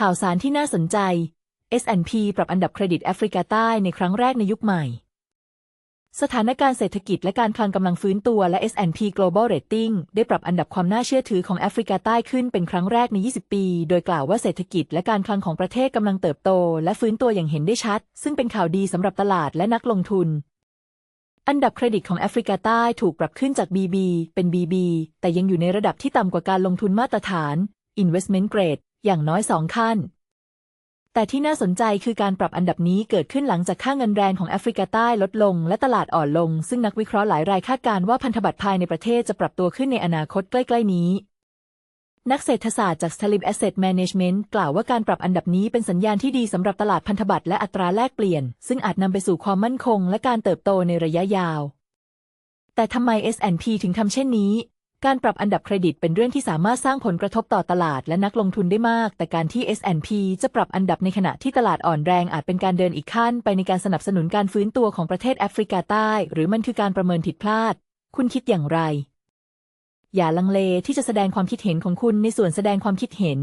ข่าวสารที่น่าสนใจ S&P ปรับอันดับเครดิตแอฟริกาใต้ในครั้งแรกในยุคใหม่ สถานการณ์เศรษฐกิจและการคลังกำลังฟื้นตัวและ S&P Global Rating ได้ปรับอันดับความน่าเชื่อถือของแอฟริกาใต้ขึ้นเป็นครั้งแรกใน 20 ปี โดยกล่าวว่าเศรษฐกิจและการคลังของประเทศกำลังเติบโต และฟื้นตัวอย่างเห็นได้ชัด ซึ่งเป็นข่าวดีสำหรับตลาดและนักลงทุนอันดับเครดิตของแอฟริกาใต้ถูกปรับขึ้นจาก BB เป็น BB แต่ยังอยู่ในระดับที่ต่ำกว่าการลงทุนมาตรฐาน Investment Grade อย่างน้อยสองขั้น แต่ที่น่าสนใจคือการปรับอันดับนี้เกิดขึ้นหลังจากค่าเงินแรงของแอฟริกาใต้ลดลง และตลาดอ่อนลง ซึ่งนักวิเคราะห์หลายรายคาดการณ์ว่าพันธบัตรภายในประเทศจะปรับตัวขึ้นในอนาคตใกล้ ๆ นี้นักเศรษฐศาสตร์จาก Stalib Asset Management กล่าวว่าการปรับอันดับนี้เป็นสัญญาณที่ดีสำหรับตลาดพันธบัตรและอัตราแลกเปลี่ยน ซึ่งอาจนำไปสู่ความมั่นคงและการเติบโตในระยะยาว แต่ทำไม S&P ถึงทำเช่นนี้ การปรับอันดับเครดิตเป็นเรื่องที่สามารถสร้างผลกระทบต่อตลาดและนักลงทุนได้มาก แต่การที่ S&P จะปรับอันดับในขณะที่ตลาดอ่อนแรงอาจเป็นการเดินอีกขั้น ไปในการสนับสนุนการฟื้นตัวของประเทศแอฟริกาใต้ หรือมันคือการประเมินผิดพลาด คุณคิดอย่างไร อย่าลังเลที่จะแสดงความคิดเห็นของคุณในส่วนแสดงความคิดเห็น